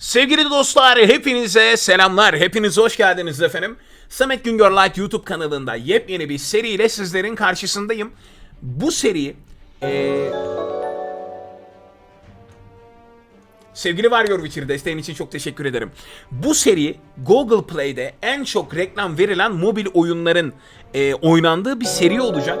Sevgili dostlar, hepinize selamlar. Hepiniz hoş geldiniz efendim. Samet Güngör Light YouTube kanalında yepyeni bir seriyle sizlerin karşısındayım. Bu seri... eee, Sevgili Warrior Witcher desteğin için çok teşekkür ederim. Bu seri Google Play'de en çok reklam verilen mobil oyunların e, oynandığı bir seri olacak.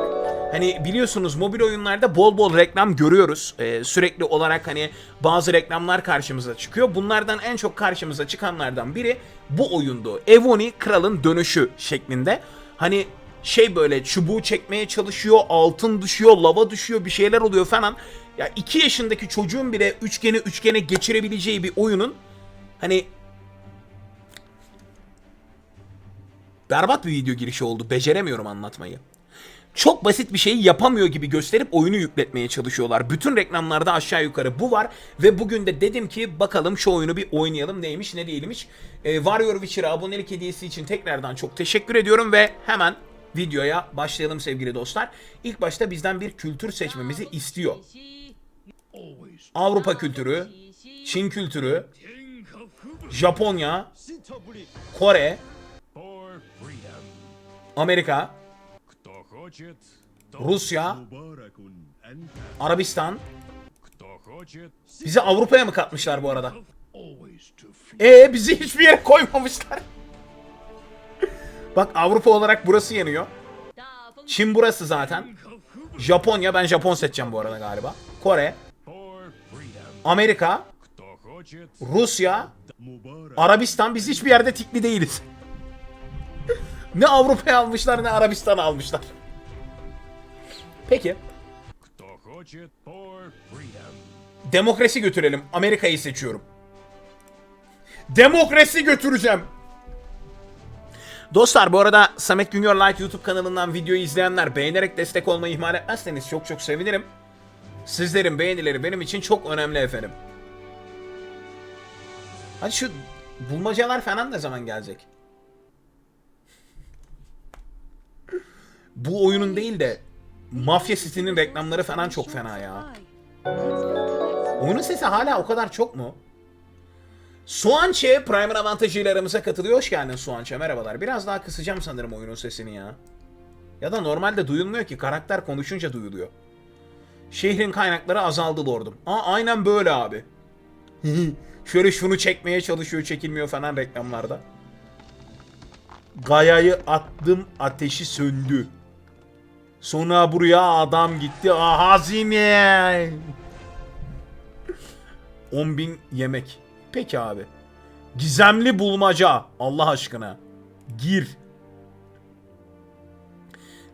Hani biliyorsunuz mobil oyunlarda bol bol reklam görüyoruz. E, sürekli olarak hani bazı reklamlar karşımıza çıkıyor. Bunlardan en çok karşımıza çıkanlardan biri bu oyundu. Evoni Kralın Dönüşü şeklinde. Hani şey böyle çubuğu çekmeye çalışıyor, altın düşüyor, lava düşüyor, bir şeyler oluyor falan. Ya 2 yaşındaki çocuğun bile üçgeni üçgene geçirebileceği bir oyunun hani berbat bir video girişi oldu. Beceremiyorum anlatmayı çok basit bir şeyi yapamıyor gibi gösterip oyunu yükletmeye çalışıyorlar. Bütün reklamlarda aşağı yukarı bu var ve bugün de dedim ki bakalım şu oyunu bir oynayalım neymiş ne değilmiş. Ee, Warrior Witcher'a abonelik hediyesi için tekrardan çok teşekkür ediyorum ve hemen videoya başlayalım sevgili dostlar. İlk başta bizden bir kültür seçmemizi istiyor. Avrupa kültürü, Çin kültürü, Japonya, Kore, Amerika, Rusya, Arabistan. Bizi Avrupa'ya mı katmışlar bu arada? Ee bizi hiçbir yere koymamışlar. Bak Avrupa olarak burası yeniyor. Çin burası zaten. Japonya ben Japon seçeceğim bu arada galiba. Kore. Amerika. Rusya. Arabistan biz hiçbir yerde tikli değiliz. ne Avrupa'ya almışlar ne Arabistan'a almışlar. Peki. Demokrasi götürelim. Amerika'yı seçiyorum. Demokrasi götüreceğim. Dostlar bu arada Samet Junior Light YouTube kanalından videoyu izleyenler beğenerek destek olmayı ihmal etmezseniz çok çok sevinirim. Sizlerin beğenileri benim için çok önemli efendim. Hadi şu bulmacalar falan ne zaman gelecek? bu oyunun değil de Mafya City'nin reklamları falan çok fena ya. Oyunun sesi hala o kadar çok mu? Suançe Primer avantajıyla aramıza katılıyor. Hoş geldin Suançe. Merhabalar. Biraz daha kısacağım sanırım oyunun sesini ya. Ya da normalde duyulmuyor ki. Karakter konuşunca duyuluyor. Şehrin kaynakları azaldı lordum. Aa aynen böyle abi. Şöyle şunu çekmeye çalışıyor çekilmiyor falan reklamlarda. Gayayı attım ateşi söndü. Sonra buraya adam gitti. Ah hazine. 10.000 yemek. Peki abi. Gizemli bulmaca. Allah aşkına. Gir.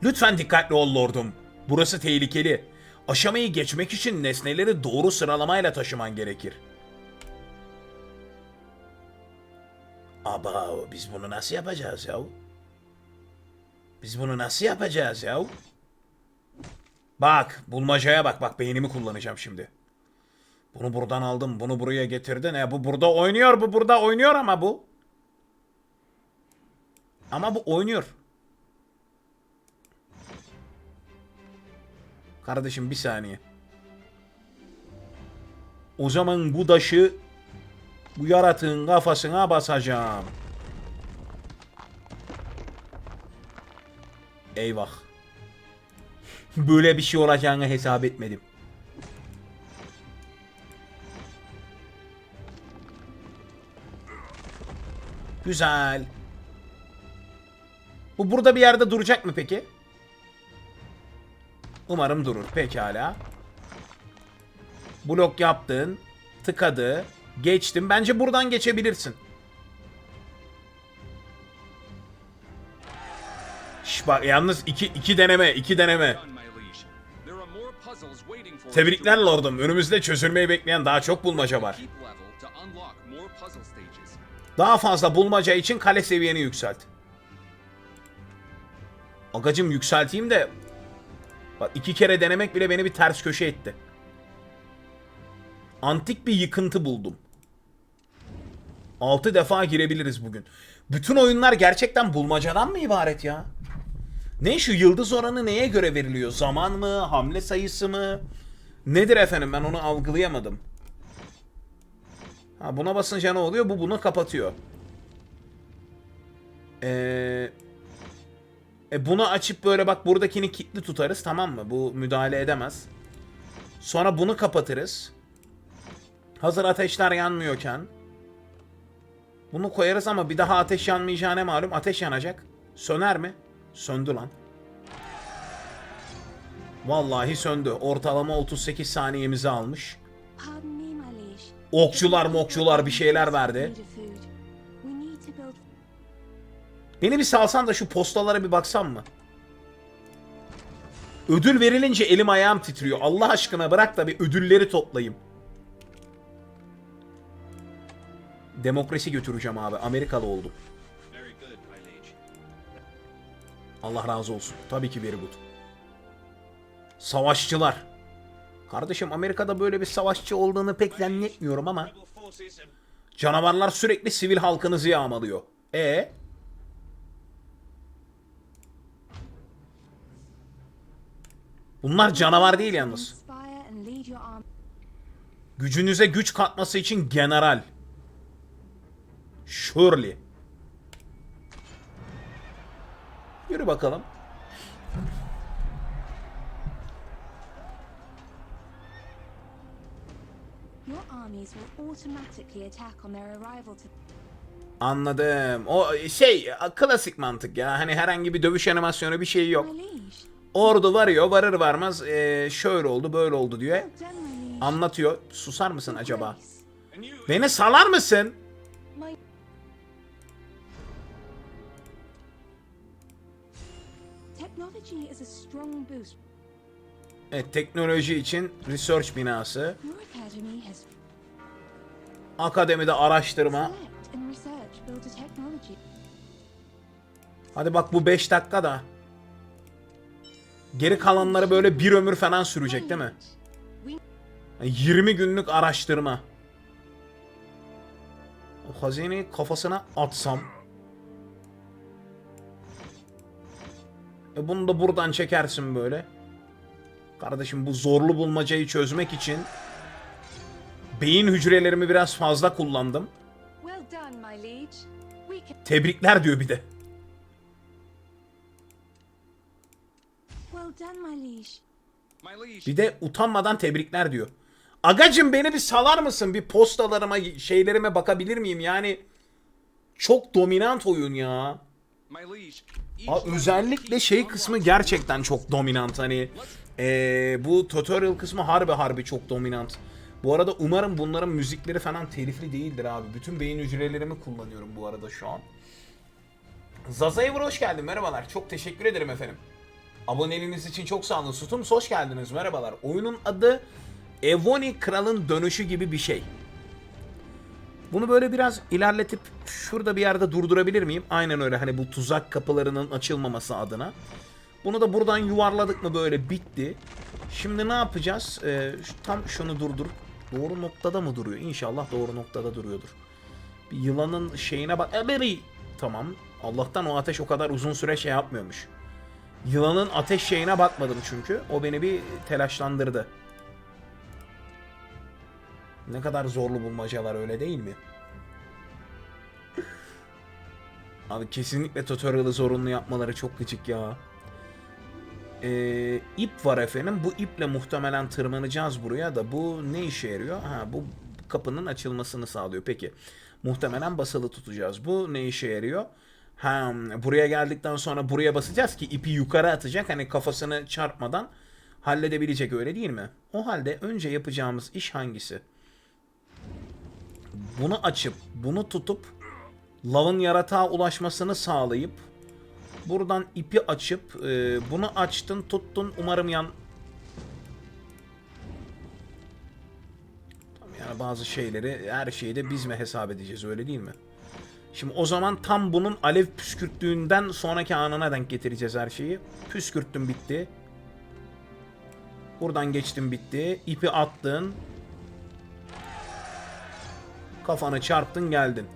Lütfen dikkatli ol lordum. Burası tehlikeli. Aşamayı geçmek için nesneleri doğru sıralamayla taşıman gerekir. Aba biz bunu nasıl yapacağız ya? Biz bunu nasıl yapacağız ya? Bak bulmacaya bak bak beynimi kullanacağım şimdi. Bunu buradan aldım. Bunu buraya getirdin. E bu burada oynuyor. Bu burada oynuyor ama bu. Ama bu oynuyor. Kardeşim bir saniye. O zaman bu taşı bu yaratığın kafasına basacağım. Eyvah. Böyle bir şey olacağını hesap etmedim. Güzel. Bu burada bir yerde duracak mı peki? Umarım durur. Pekala. Blok yaptın. Tıkadı. Geçtim. Bence buradan geçebilirsin. Şş bak yalnız iki, iki deneme. iki deneme. Tebrikler lordum. Önümüzde çözülmeyi bekleyen daha çok bulmaca var. Daha fazla bulmaca için kale seviyeni yükselt. Agacım yükselteyim de bak iki kere denemek bile beni bir ters köşe etti. Antik bir yıkıntı buldum. 6 defa girebiliriz bugün. Bütün oyunlar gerçekten bulmacadan mı ibaret ya? Ne şu yıldız oranı neye göre veriliyor? Zaman mı? Hamle sayısı mı? Nedir efendim ben onu algılayamadım. Ha, buna basınca ne oluyor? Bu bunu kapatıyor. Ee, e bunu açıp böyle bak buradakini kilitli tutarız tamam mı? Bu müdahale edemez. Sonra bunu kapatırız. Hazır ateşler yanmıyorken. Bunu koyarız ama bir daha ateş yanmayacağına malum. Ateş yanacak. Söner mi? Söndü lan. Vallahi söndü. Ortalama 38 saniyemizi almış. Okçular mokçular bir şeyler verdi. Beni bir salsan da şu postalara bir baksam mı? Ödül verilince elim ayağım titriyor. Allah aşkına bırak da bir ödülleri toplayayım. Demokrasi götüreceğim abi. Amerikalı oldum. Allah razı olsun. Tabii ki very good. Savaşçılar. Kardeşim Amerika'da böyle bir savaşçı olduğunu pek zannetmiyorum ama canavarlar sürekli sivil halkınızı yağmalıyor. E Bunlar canavar değil yalnız. Gücünüze güç katması için general. Shirley. Yürü bakalım. Anladım. O şey klasik mantık ya. Hani herhangi bir dövüş animasyonu bir şey yok. Ordu varıyor varır varmaz eee, şöyle oldu böyle oldu diyor. Anlatıyor. Susar mısın acaba? Beni salar mısın? Evet teknoloji için research binası. Akademide araştırma. Hadi bak bu 5 dakika da. Geri kalanları böyle bir ömür falan sürecek değil mi? Yani 20 günlük araştırma. O hazineyi kafasına atsam. E bunu da buradan çekersin böyle. Kardeşim bu zorlu bulmacayı çözmek için beyin hücrelerimi biraz fazla kullandım. Tebrikler diyor bir de. Bir de utanmadan tebrikler diyor. Agacım beni bir salar mısın? Bir postalarıma, şeylerime bakabilir miyim? Yani çok dominant oyun ya. Aa, özellikle şey kısmı gerçekten çok dominant. Hani eee, bu tutorial kısmı harbi harbi çok dominant. Bu arada umarım bunların müzikleri falan telifli değildir abi. Bütün beyin hücrelerimi kullanıyorum bu arada şu an. Zazayevur hoş geldin merhabalar. Çok teşekkür ederim efendim. Aboneliğiniz için çok sağ olun. Sutums hoş geldiniz merhabalar. Oyunun adı Evoni Kral'ın Dönüşü gibi bir şey. Bunu böyle biraz ilerletip şurada bir yerde durdurabilir miyim? Aynen öyle hani bu tuzak kapılarının açılmaması adına. Bunu da buradan yuvarladık mı böyle bitti. Şimdi ne yapacağız? Ee, tam şunu durdur. Doğru noktada mı duruyor? İnşallah doğru noktada duruyordur. Bir yılanın şeyine bak. Eberi. Tamam. Allah'tan o ateş o kadar uzun süre şey yapmıyormuş. Yılanın ateş şeyine bakmadım çünkü. O beni bir telaşlandırdı. Ne kadar zorlu bulmacalar öyle değil mi? Abi kesinlikle tutorial'ı zorunlu yapmaları çok gıcık ya. Ee, ip var efendim. Bu iple muhtemelen tırmanacağız buraya da. Bu ne işe yarıyor? Ha bu kapının açılmasını sağlıyor. Peki. Muhtemelen basılı tutacağız. Bu ne işe yarıyor? Ha, buraya geldikten sonra buraya basacağız ki ipi yukarı atacak. Hani kafasını çarpmadan halledebilecek öyle değil mi? O halde önce yapacağımız iş hangisi? Bunu açıp bunu tutup lavın yaratığa ulaşmasını sağlayıp buradan ipi açıp e, bunu açtın tuttun umarım yan yani bazı şeyleri her şeyi de biz mi hesap edeceğiz öyle değil mi? Şimdi o zaman tam bunun alev püskürttüğünden sonraki anına denk getireceğiz her şeyi. Püskürttüm bitti. Buradan geçtim bitti. İpi attın. Kafanı çarptın geldin.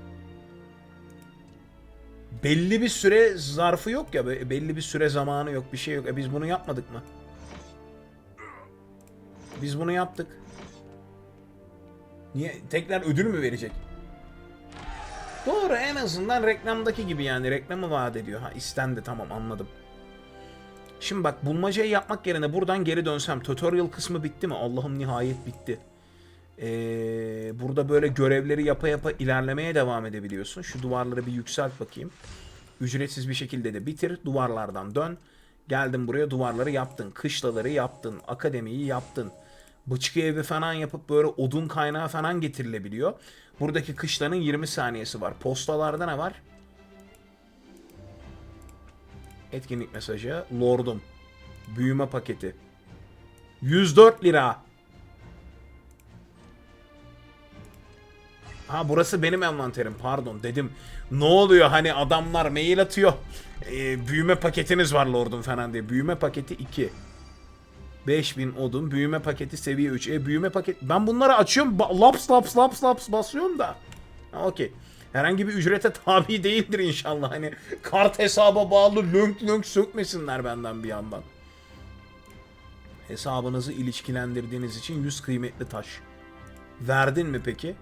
Belli bir süre zarfı yok ya. be- Belli bir süre zamanı yok. Bir şey yok. E biz bunu yapmadık mı? Biz bunu yaptık. Niye? Tekrar ödül mü verecek? Doğru en azından reklamdaki gibi yani reklamı vaat ediyor. Ha istendi tamam anladım. Şimdi bak bulmacayı yapmak yerine buradan geri dönsem tutorial kısmı bitti mi? Allah'ım nihayet bitti. Ee, burada böyle görevleri yapa yapa ilerlemeye devam edebiliyorsun. Şu duvarları bir yükselt bakayım. Ücretsiz bir şekilde de bitir. Duvarlardan dön. Geldin buraya duvarları yaptın. Kışlaları yaptın. Akademiyi yaptın. Bıçkı evi falan yapıp böyle odun kaynağı falan getirilebiliyor. Buradaki kışlanın 20 saniyesi var. Postalarda ne var? Etkinlik mesajı. Lordum. Büyüme paketi. 104 lira. Ha burası benim envanterim pardon dedim. Ne oluyor hani adamlar mail atıyor. Ee, büyüme paketiniz var lordum falan diye. Büyüme paketi 2. 5000 odun. Büyüme paketi seviye 3. E büyüme paket... Ben bunları açıyorum. Ba- laps laps laps laps basıyorum da. Okey. Herhangi bir ücrete tabi değildir inşallah. Hani kart hesaba bağlı lönk lönk sökmesinler benden bir yandan. Hesabınızı ilişkilendirdiğiniz için 100 kıymetli taş. Verdin mi peki?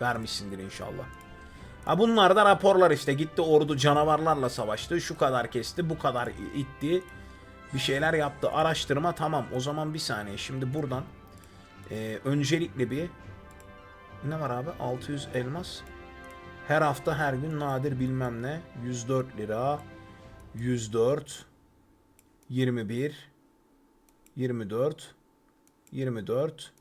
Vermişsindir inşallah. Ha bunlar da raporlar işte. Gitti ordu canavarlarla savaştı. Şu kadar kesti, bu kadar itti. Bir şeyler yaptı. Araştırma tamam. O zaman bir saniye. Şimdi buradan e, öncelikle bir ne var abi? 600 elmas. Her hafta her gün nadir bilmem ne. 104 lira. 104 21 24 24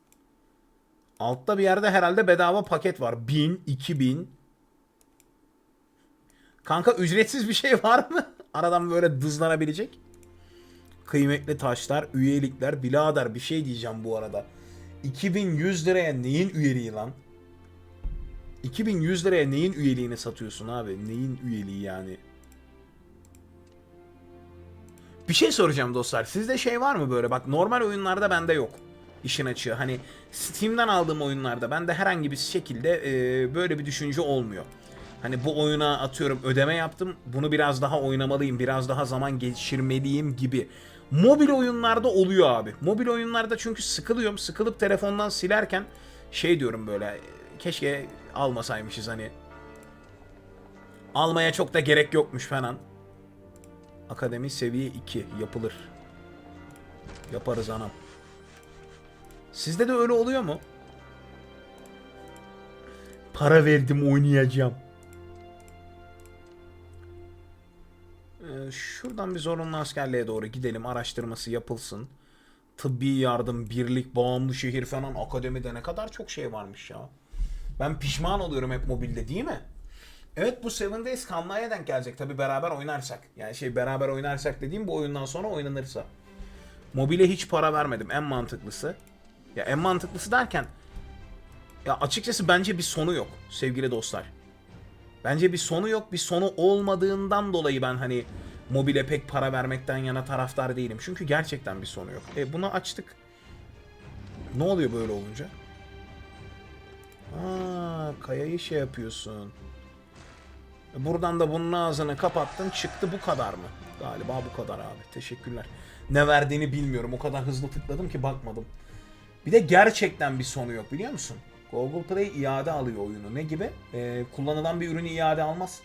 Altta bir yerde herhalde bedava paket var. 1000, 2000. Kanka ücretsiz bir şey var mı? Aradan böyle dızlanabilecek. Kıymetli taşlar, üyelikler, birader bir şey diyeceğim bu arada. 2100 liraya neyin üyeliği lan? 2100 liraya neyin üyeliğini satıyorsun abi? Neyin üyeliği yani? Bir şey soracağım dostlar. Sizde şey var mı böyle? Bak normal oyunlarda bende yok. İşin açığı. Hani Steam'den aldığım oyunlarda bende herhangi bir şekilde e, böyle bir düşünce olmuyor. Hani bu oyuna atıyorum ödeme yaptım. Bunu biraz daha oynamalıyım. Biraz daha zaman geçirmeliyim gibi. Mobil oyunlarda oluyor abi. Mobil oyunlarda çünkü sıkılıyorum. Sıkılıp telefondan silerken şey diyorum böyle. Keşke almasaymışız hani. Almaya çok da gerek yokmuş falan. Akademi seviye 2 yapılır. Yaparız anam. Sizde de öyle oluyor mu? Para verdim oynayacağım. Ee, şuradan bir zorunlu askerliğe doğru gidelim. Araştırması yapılsın. Tıbbi yardım, birlik, bağımlı şehir falan akademide ne kadar çok şey varmış ya. Ben pişman oluyorum hep mobilde değil mi? Evet bu Seven Days Kanla'ya denk gelecek tabi beraber oynarsak. Yani şey beraber oynarsak dediğim bu oyundan sonra oynanırsa. Mobile hiç para vermedim en mantıklısı. Ya en mantıklısı derken ya açıkçası bence bir sonu yok sevgili dostlar. Bence bir sonu yok. Bir sonu olmadığından dolayı ben hani mobile pek para vermekten yana taraftar değilim. Çünkü gerçekten bir sonu yok. E bunu açtık. Ne oluyor böyle olunca? Aa, kayayı şey yapıyorsun. Buradan da bunun ağzını kapattın. Çıktı bu kadar mı? Galiba bu kadar abi. Teşekkürler. Ne verdiğini bilmiyorum. O kadar hızlı tıkladım ki bakmadım. Bir de gerçekten bir sonu yok biliyor musun? Google Play iade alıyor oyunu. Ne gibi? Ee, kullanılan bir ürünü iade almaz.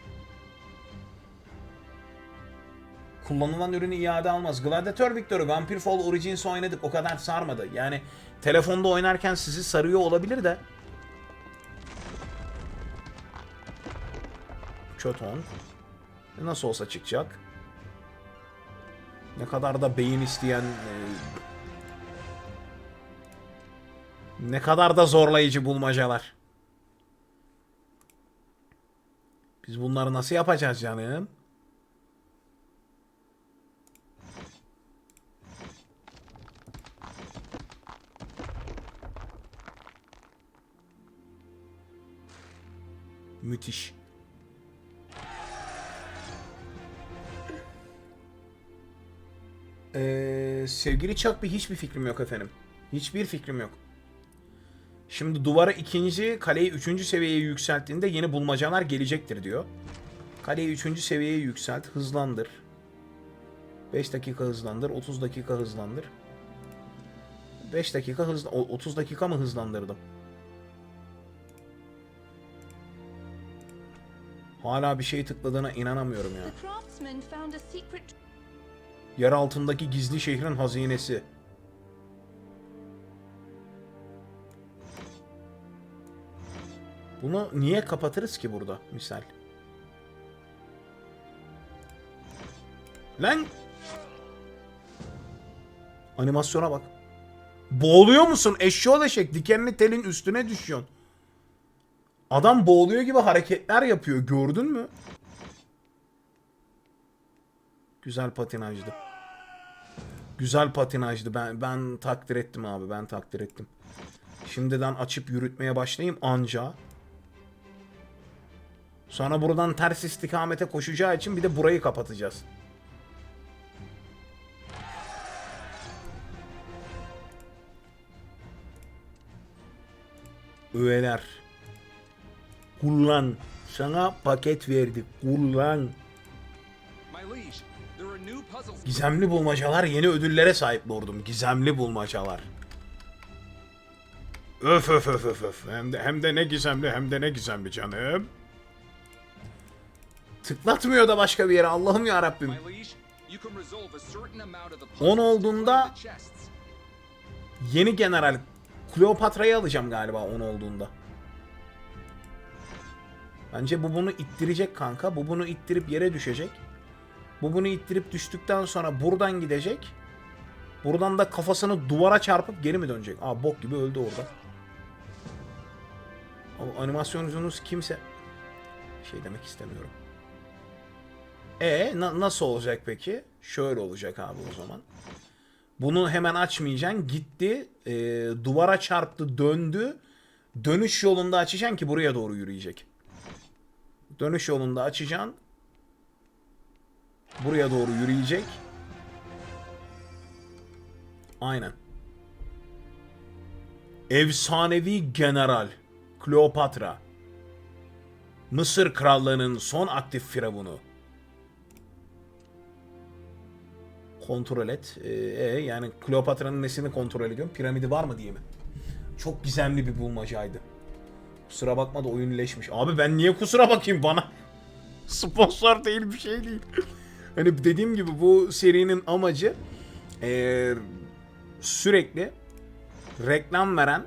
Kullanılan ürünü iade almaz. Gladiator Victory, Vampire Fall Origins oynadık. O kadar sarmadı. Yani telefonda oynarken sizi sarıyor olabilir de. Köton. Nasıl olsa çıkacak. Ne kadar da beyin isteyen e, Ne kadar da zorlayıcı bulmacalar. Biz bunları nasıl yapacağız canım? Müthiş. Ee, sevgili Chuck bir hiçbir fikrim yok efendim. Hiçbir fikrim yok. Şimdi duvara ikinci, kaleyi üçüncü seviyeye yükselttiğinde yeni bulmacalar gelecektir diyor. Kaleyi üçüncü seviyeye yükselt, hızlandır. 5 dakika hızlandır, 30 dakika hızlandır. 5 dakika hızla... 30 dakika mı hızlandırdım? Hala bir şey tıkladığına inanamıyorum ya. Yer altındaki gizli şehrin hazinesi. Bunu niye kapatırız ki burada misal? Lan! Animasyona bak. Boğuluyor musun? Eşşoğlu eşek dikenli telin üstüne düşüyorsun. Adam boğuluyor gibi hareketler yapıyor. Gördün mü? Güzel patinajdı. Güzel patinajdı. Ben ben takdir ettim abi. Ben takdir ettim. Şimdiden açıp yürütmeye başlayayım anca. Sonra buradan ters istikamete koşacağı için bir de burayı kapatacağız. Öğeler. Kullan. Sana paket verdik. Kullan. Gizemli bulmacalar yeni ödüllere sahip lordum. Gizemli bulmacalar. Öf öf öf öf öf. Hem de, hem de ne gizemli hem de ne gizemli canım. Tıklatmıyor da başka bir yere Allah'ım ya Rabbim. My liege, you can resolve a certain amount of the On puzzles olduğunda-. Yeni general Kleopatra'yı alacağım galiba 10 olduğunda. Bence bu bunu ittirecek kanka. Bu bunu ittirip yere düşecek. Bu bunu ittirip düştükten sonra buradan gidecek. Buradan da kafasını duvara çarpıp geri mi dönecek? Aa bok gibi öldü orada. O animasyoncunuz kimse... Şey demek istemiyorum. E na- nasıl olacak peki? Şöyle olacak abi o zaman. Bunu hemen açmayacaksın. Gitti, e, duvara çarptı, döndü. Dönüş yolunda açacaksın ki buraya doğru yürüyecek. Dönüş yolunda açacaksın. Buraya doğru yürüyecek. Aynen. Efsanevi General Kleopatra. Mısır Krallığı'nın son aktif firavunu. Kontrol et. Ee, e, yani Kleopatra'nın nesini kontrol ediyorum? Piramidi var mı diye mi? Çok gizemli bir bulmacaydı. Kusura bakma da oyun leşmiş. Abi ben niye kusura bakayım bana? Sponsor değil bir şey değil. hani dediğim gibi bu serinin amacı eee, sürekli reklam veren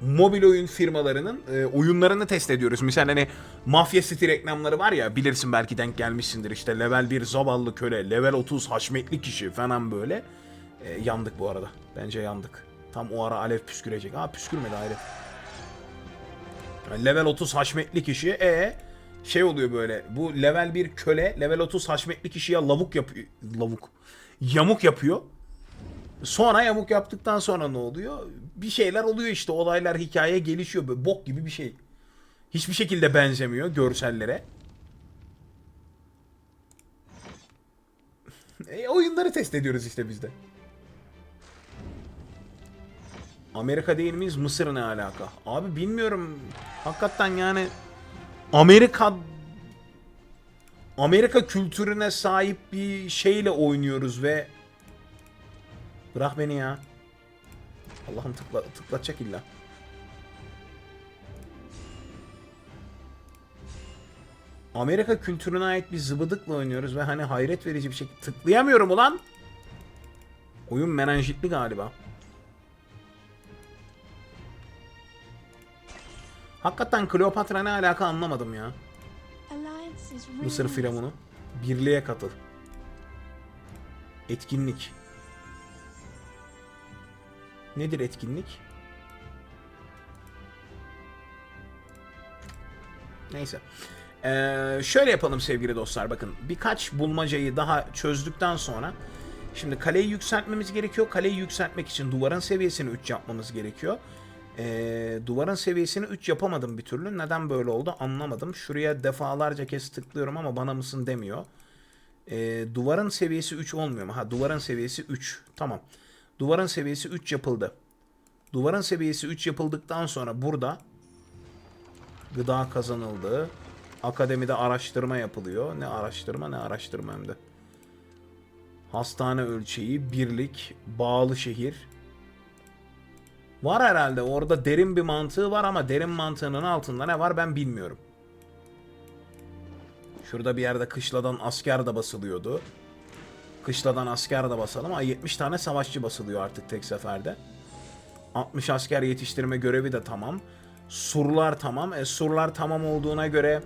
mobil oyun firmalarının e, oyunlarını test ediyoruz. Mesela hani Mafya City reklamları var ya bilirsin belki denk gelmişsindir. İşte level 1 zavallı köle, level 30 haşmetli kişi falan böyle. E, yandık bu arada. Bence yandık. Tam o ara alev püskürecek. Aa püskürmedi. Yani level 30 haşmetli kişi e şey oluyor böyle. Bu level 1 köle, level 30 haşmetli kişiye lavuk yapıyor. Lavuk. Yamuk yapıyor. Sonra yamuk yaptıktan sonra ne oluyor? Bir şeyler oluyor işte. Olaylar hikaye gelişiyor. Böyle bok gibi bir şey. Hiçbir şekilde benzemiyor görsellere. E, oyunları test ediyoruz işte biz de. Amerika değil miyiz? Mısır ne alaka? Abi bilmiyorum. Hakikaten yani Amerika Amerika kültürüne sahip bir şeyle oynuyoruz ve Bırak beni ya. Allah'ım tıkla, tıklatacak illa. Amerika kültürüne ait bir zıbıdıkla oynuyoruz ve hani hayret verici bir şekilde tıklayamıyorum ulan. Oyun menenjitli galiba. Hakikaten Kleopatra ne alaka anlamadım ya. Mısır firavunu. Birliğe katıl. Etkinlik. Nedir etkinlik? Neyse. Ee, şöyle yapalım sevgili dostlar bakın. Birkaç bulmacayı daha çözdükten sonra şimdi kaleyi yükseltmemiz gerekiyor. Kaleyi yükseltmek için duvarın seviyesini 3 yapmamız gerekiyor. Ee, duvarın seviyesini 3 yapamadım bir türlü. Neden böyle oldu anlamadım. Şuraya defalarca kez tıklıyorum ama bana mısın demiyor. Ee, duvarın seviyesi 3 olmuyor mu? Ha duvarın seviyesi 3. Tamam. Duvarın seviyesi 3 yapıldı. Duvarın seviyesi 3 yapıldıktan sonra burada gıda kazanıldı. Akademide araştırma yapılıyor. Ne araştırma ne araştırma hem de. Hastane ölçeği, birlik, bağlı şehir. Var herhalde orada derin bir mantığı var ama derin mantığının altında ne var ben bilmiyorum. Şurada bir yerde kışladan asker de basılıyordu. Kışladan asker de basalım ama 70 tane savaşçı basılıyor artık tek seferde. 60 asker yetiştirme görevi de tamam. Surlar tamam. E, surlar tamam olduğuna göre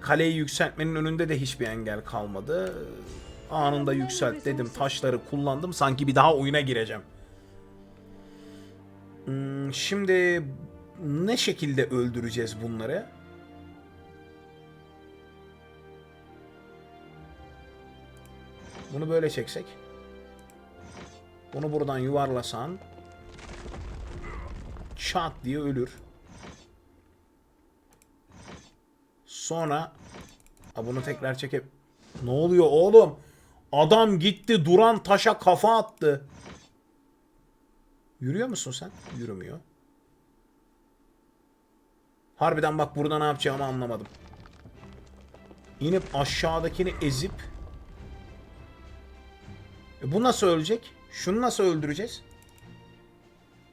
kaleyi yükseltmenin önünde de hiçbir engel kalmadı. Anında yükselt dedim. Taşları kullandım. Sanki bir daha oyuna gireceğim. Hmm, şimdi ne şekilde öldüreceğiz bunları? Bunu böyle çeksek. Bunu buradan yuvarlasan çat diye ölür. Sonra ha bunu tekrar çekip ne oluyor oğlum? Adam gitti duran taşa kafa attı. Yürüyor musun sen? Yürümüyor. Harbiden bak burada ne yapacağımı anlamadım. İnip aşağıdakini ezip e bu nasıl ölecek? Şunu nasıl öldüreceğiz?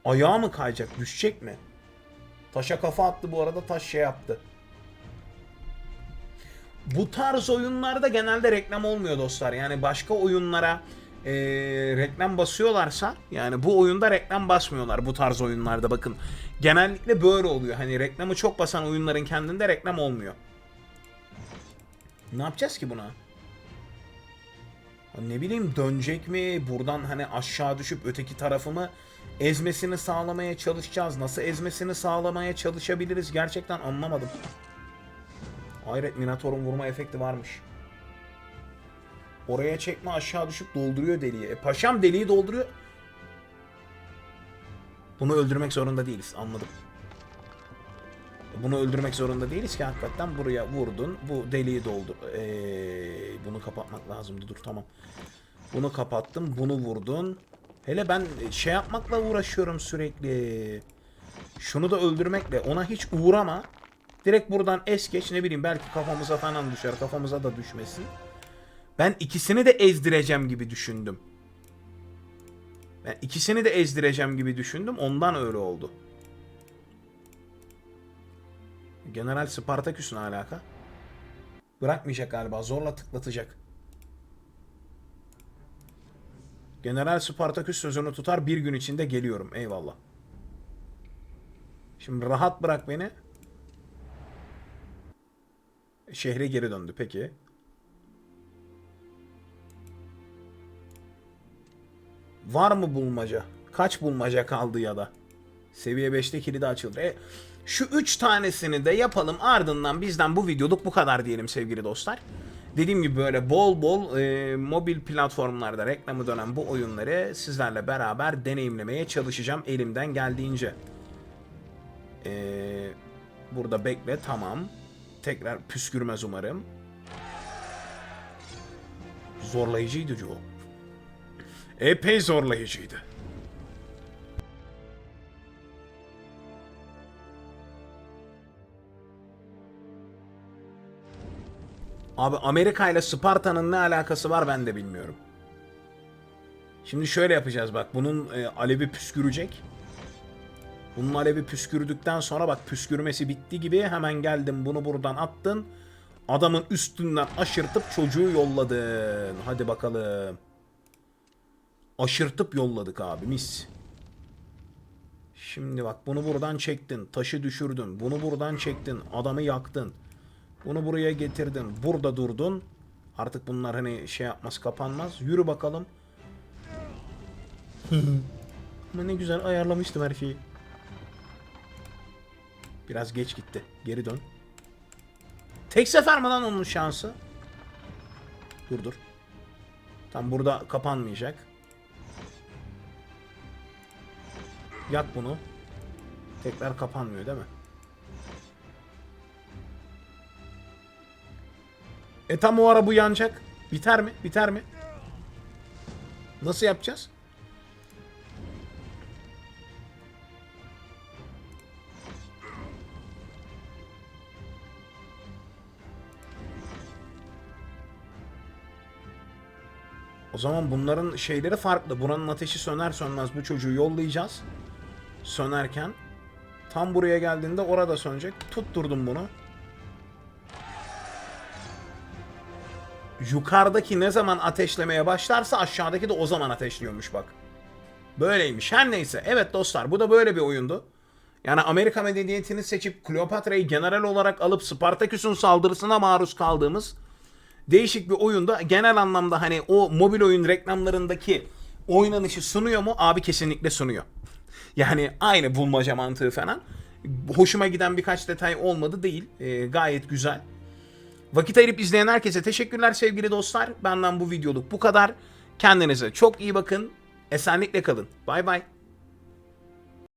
Ayağı mı kayacak? Düşecek mi? Taşa kafa attı bu arada. Taş şey yaptı. Bu tarz oyunlarda genelde reklam olmuyor dostlar. Yani başka oyunlara e, reklam basıyorlarsa yani bu oyunda reklam basmıyorlar bu tarz oyunlarda bakın. Genellikle böyle oluyor. Hani reklamı çok basan oyunların kendinde reklam olmuyor. Ne yapacağız ki buna? Ne bileyim dönecek mi? Buradan hani aşağı düşüp öteki tarafımı ezmesini sağlamaya çalışacağız. Nasıl ezmesini sağlamaya çalışabiliriz? Gerçekten anlamadım. Hayret Minotaur'un vurma efekti varmış. Oraya çekme aşağı düşüp dolduruyor deliği. E, paşam deliği dolduruyor. Bunu öldürmek zorunda değiliz. Anladım. Bunu öldürmek zorunda değiliz ki hakikaten buraya vurdun. Bu deliği doldur. Ee, bunu kapatmak lazımdı. Dur tamam. Bunu kapattım. Bunu vurdun. Hele ben şey yapmakla uğraşıyorum sürekli. Şunu da öldürmekle. Ona hiç uğrama. Direkt buradan es geç. Ne bileyim belki kafamıza falan düşer. Kafamıza da düşmesin. Ben ikisini de ezdireceğim gibi düşündüm. Ben ikisini de ezdireceğim gibi düşündüm. Ondan öyle oldu. General Spartaküs'ün alaka. Bırakmayacak galiba. Zorla tıklatacak. General Spartaküs sözünü tutar. Bir gün içinde geliyorum. Eyvallah. Şimdi rahat bırak beni. Şehre geri döndü. Peki. Var mı bulmaca? Kaç bulmaca kaldı ya da? Seviye 5'te kilidi açıldı. E, şu 3 tanesini de yapalım. Ardından bizden bu videoluk bu kadar diyelim sevgili dostlar. Dediğim gibi böyle bol bol e, mobil platformlarda reklamı dönen bu oyunları sizlerle beraber deneyimlemeye çalışacağım elimden geldiğince. E, burada bekle tamam. Tekrar püskürmez umarım. Zorlayıcıydı Joe. Epey zorlayıcıydı. Abi Amerika ile Sparta'nın ne alakası var ben de bilmiyorum. Şimdi şöyle yapacağız bak. Bunun e, alevi püskürecek. Bunun alevi püskürdükten sonra bak püskürmesi bitti gibi hemen geldim bunu buradan attın. Adamın üstünden aşırtıp çocuğu yolladın. Hadi bakalım. Aşırtıp yolladık abi mis. Şimdi bak bunu buradan çektin. Taşı düşürdün. Bunu buradan çektin. Adamı yaktın. Bunu buraya getirdin. Burada durdun. Artık bunlar hani şey yapmaz kapanmaz. Yürü bakalım. Ama ne güzel ayarlamıştım her şeyi. Biraz geç gitti. Geri dön. Tek sefer mi lan onun şansı? Dur dur. Tam burada kapanmayacak. Yak bunu. Tekrar kapanmıyor değil mi? E tam o ara bu yanacak. Biter mi? Biter mi? Nasıl yapacağız? O zaman bunların şeyleri farklı. Buranın ateşi söner sönmez bu çocuğu yollayacağız. Sönerken tam buraya geldiğinde orada sönecek. Tutturdum bunu. Yukarıdaki ne zaman ateşlemeye başlarsa aşağıdaki de o zaman ateşliyormuş bak. Böyleymiş. Her neyse. Evet dostlar bu da böyle bir oyundu. Yani Amerika medeniyetini seçip Kleopatra'yı general olarak alıp Spartaküs'ün saldırısına maruz kaldığımız değişik bir oyunda genel anlamda hani o mobil oyun reklamlarındaki oynanışı sunuyor mu? Abi kesinlikle sunuyor. Yani aynı bulmaca mantığı falan. Hoşuma giden birkaç detay olmadı değil. Ee, gayet güzel. Vakit ayırıp izleyen herkese teşekkürler sevgili dostlar. Benden bu videoluk bu kadar. Kendinize çok iyi bakın. Esenlikle kalın. Bay bay.